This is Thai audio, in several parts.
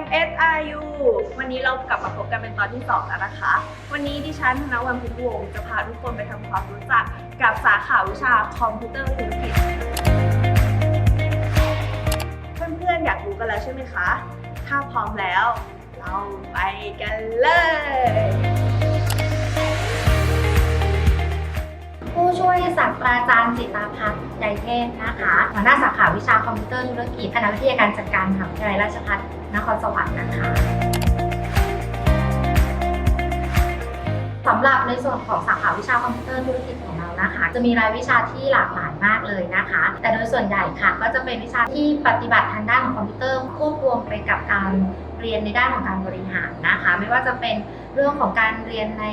MSRU วันนี้เรากลับมาพบกันเป็นตอนที่ 2 แล้วนะคะ วันนี้ดิฉันธนวันพุทวงศ์จะพาทุกคนไปทำความรู้จักกับสาขาวิชาคอมพิวเตอร์ธุรกิจ เพื่อนๆ อยากรู้กันแล้วใช่ไหมคะ ถ้าพร้อมแล้ว เราไปกันเลยาสตราจารย์จิตาพัฒน์ใจเทพนะคะหัวหน้าสาขาวิชาคอมพิวเตอร์ธุรกิจคณะวิทยาการจัดการมหาวิทยาลัยราชภัฏนครสวรรค์นะคะสำหรับในส่วนของสาขาวิชาคอมพิวเตอร์ธุรกิจของเรานะคะ จะมีรายวิชาที่หลากหลายมากเลยนะคะ แต่โดยส่วนใหญ่ค่ะก็จะเป็นวิชาที่ปฏิบัติทางด้านของคอมพิวเตอร์ควบรวมไปกับการ เรียนในด้านของการบริหารนะคะ ไม่ว่าจะเป็นเรื่องของการเรียนใน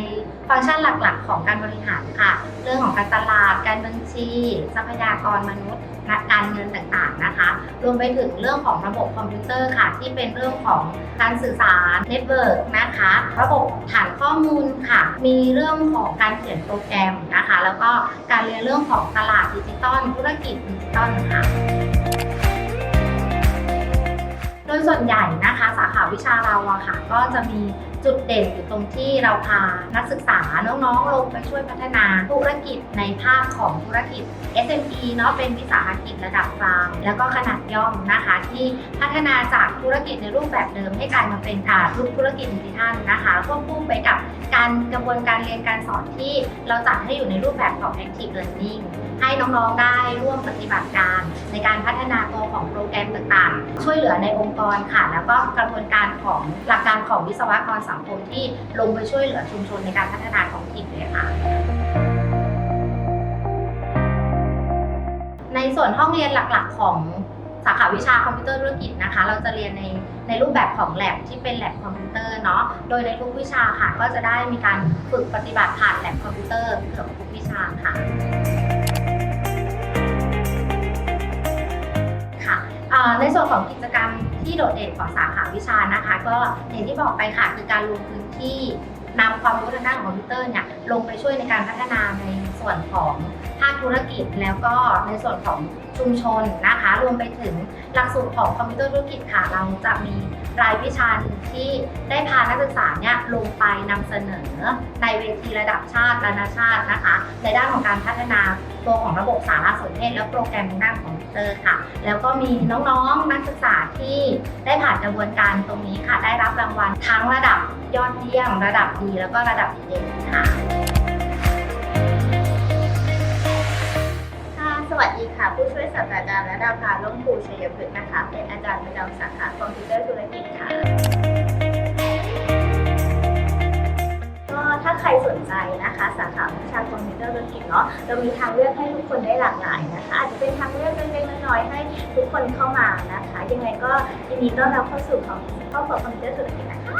ฟังก์ชันหลักๆ ของการบริหารค่ะ เรื่องของการตลาด การบัญชี ทรัพยากรมนุษย์การเงินต่างๆนะคะ รวมไปถึงเรื่องของระบบคอมพิวเตอร์ค่ะ ที่เป็นเรื่องของการสื่อสารเน็ตเวิร์กนะคะ ระบบฐานข้อมูลค่ะ มีเรื่องของการเขียนโปรแกรมนะคะ แล้วก็การเรียนเรื่องของตลาดดิจิตอลธุรกิจดิจิตอลค่ะโดยส่วนใหญ่นะคะ วิชาเราอะค่ะ ก็จะมี จุดเด่นอยู่ตรงที่เราพานักศึกษาน้องๆ ลงไปช่วยพัฒนาธุรกิจในภาคของธุรกิจ SME เนาะเป็นวิสาหกิจระดับกลางแล้วก็ขนาดย่อมนะคะ ที่พัฒนาจากธุรกิจในรูปแบบเดิมให้กลายมาเป็นอ่ารูปธุรกิจดิจิทัลนะคะควบคู่ไปกับการกระบวนการเรียนการสอนที่เราจัดให้อยู่ในรูปแบบของ active learning ให้น้องๆ ได้ร่วมปฏิบัติการในการพัฒนาตัวของโปรแกรมต่างๆ ช่วยเหลือในองค์กรค่ะ แล้วก็กระบวนการของหลักการของวิศวกรสงคมที่ลงไปช่วยเหลือชุมชนในการพัฒนาท้องถิ่นเลยค่ะ ในส่วนห้องเรียนหลักๆ ของสาขาวิชาคอมพิวเตอร์ธุรกิจนะคะ เราจะเรียนในในรูปแบบของแลบที่เป็นแลบคอมพิวเตอร์เนาะ โดยในทุกวิชาค่ะก็จะได้มีการฝึกปฏิบัติผ่านแลบคอมพิวเตอร์เกือบทุกวิชา ในส่วนของกิจกรรมที่โดดเด่นของสาขาวิชานะคะ ก็อย่างที่บอกไปค่ะคือการลงพื้นที่นำความรู้ทางด้านของคอมพิวเตอร์เนี่ยลงไปช่วยในการพัฒนาในส่วนของ ธุรกิจแล้วก็ในส่วนของชุมชนนะคะ รวมไปถึงหลักสูตรของคอมพิวเตอร์ธุรกิจค่ะ เราจะมีรายวิชาที่ได้พานักศึกษาเนี่ยลงไปนำเสนอในเวทีระดับชาตินานาชาตินะคะ ในด้านของการพัฒนาตัวของระบบสารสนเทศและโปรแกรมทางด้านของคอมพิวเตอร์ค่ะ แล้วก็มีน้องๆนักศึกษาที่ได้ผ่านกระบวนการตรงนี้ค่ะ ได้รับรางวัลทั้งระดับยอดเยี่ยม ระดับดีแล้วก็ระดับดีเด่นค่ะ ช่วยศาสตราจารย์ระดาภาล่มภูชัยพฤกษ์นะคะ เป็นอาจารย์ประจำสาขาคอมพิวเตอร์ธุรกิจค่ะ ก็ถ้าใครสนใจนะคะ สาขาวิชาคอมพิวเตอร์ธุรกิจเนาะเรามีทางเลือกให้ทุกคนได้หลากหลายนะคะ อาจจะเป็นทางเลือกเล็กๆน้อยๆให้ทุกคนเข้ามานะคะ ยังไงก็ยินดีต้อนรับเข้าสู่ของครอบครัวคอมพิวเตอร์ธุรกิจนะคะ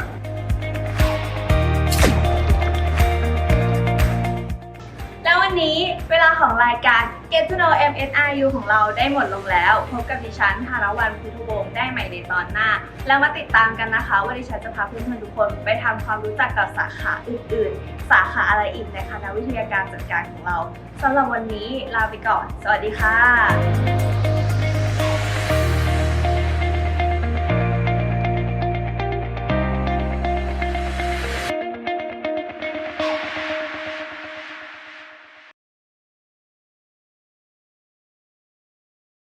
แล้ววันนี้เวลาของรายการ Get to know MSRU ของเราได้หมดลงแล้ว พบกับดิฉันธารวันพุทธวงศ์ได้ใหม่ในตอนหน้า แล้วมาติดตามกันนะคะ ว่าดิฉันจะพาเพื่อนๆทุกคนไปทำความรู้จักกับสาขาอื่นๆ สาขาอะไรอีกในคณะวิทยาการจัดการของเราสำหรับวันนี้ลาไปก่อน สวัสดีค่ะ